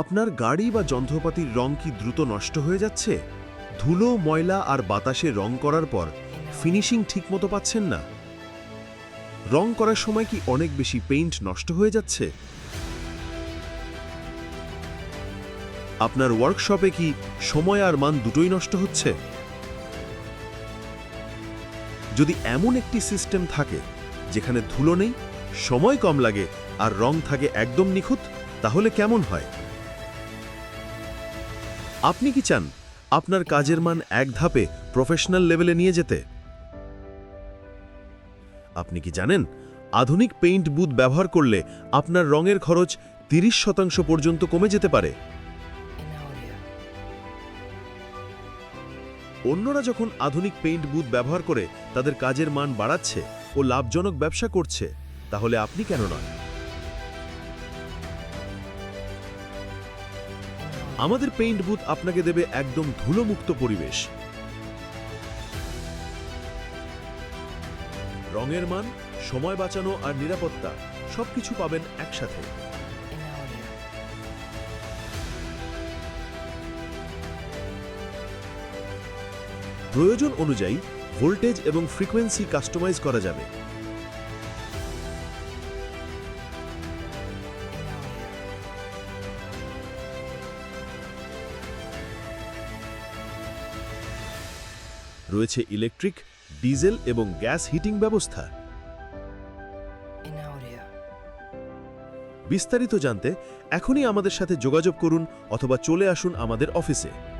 আপনার গাড়ি বা যন্ত্রপাতির রং কি দ্রুত নষ্ট হয়ে যাচ্ছে? ধুলো, ময়লা আর বাতাসে রং করার পর ফিনিশিং ঠিকমতো পাচ্ছেন না। রং করার সময় কি অনেক বেশি পেইন্ট নষ্ট হয়ে যাচ্ছে? আপনার ওয়ার্কশপে কি সময় আর মান দুটোই নষ্ট হচ্ছে? যদি এমন একটি সিস্টেম থাকে, যেখানে ধুলো নেই, সময় কম লাগে আর রং থাকে একদম নিখুঁত, তাহলে কেমন হয়? আপনি কি চান আপনার কাজের মান এক ধাপে প্রফেশনাল লেভেলে নিয়ে যেতে? আপনি কি জানেন আধুনিক পেইন্ট বুথ ব্যবহার করলে আপনার রঙের খরচ তিরিশ শতাংশ পর্যন্ত কমে যেতে পারে? অন্যরা যখন আধুনিক পেইন্ট বুথ ব্যবহার করে তাদের কাজের মান বাড়াচ্ছে ও লাভজনক ব্যবসা করছে, তাহলে আপনি কেন নয় আমাদের পেইন্ট বুথ আপনাকে দেবে একদম ধুলোমুক্ত পরিবেশ। রঙের মান, সময় বাঁচানো আর নিরাপত্তা সবকিছু পাবেন একসাথে। প্রয়োজন অনুযায়ী ভোল্টেজ এবং ফ্রিকোয়েন্সি কাস্টমাইজ করা যাবে। রয়েছে ইলেকট্রিক ডিজেল এবং গ্যাস হিটিং ব্যবস্থা। বিস্তারিত জানতে এখনই আমাদের সাথে যোগাযোগ করুন অথবা চলে আসুন আমাদের অফিসে।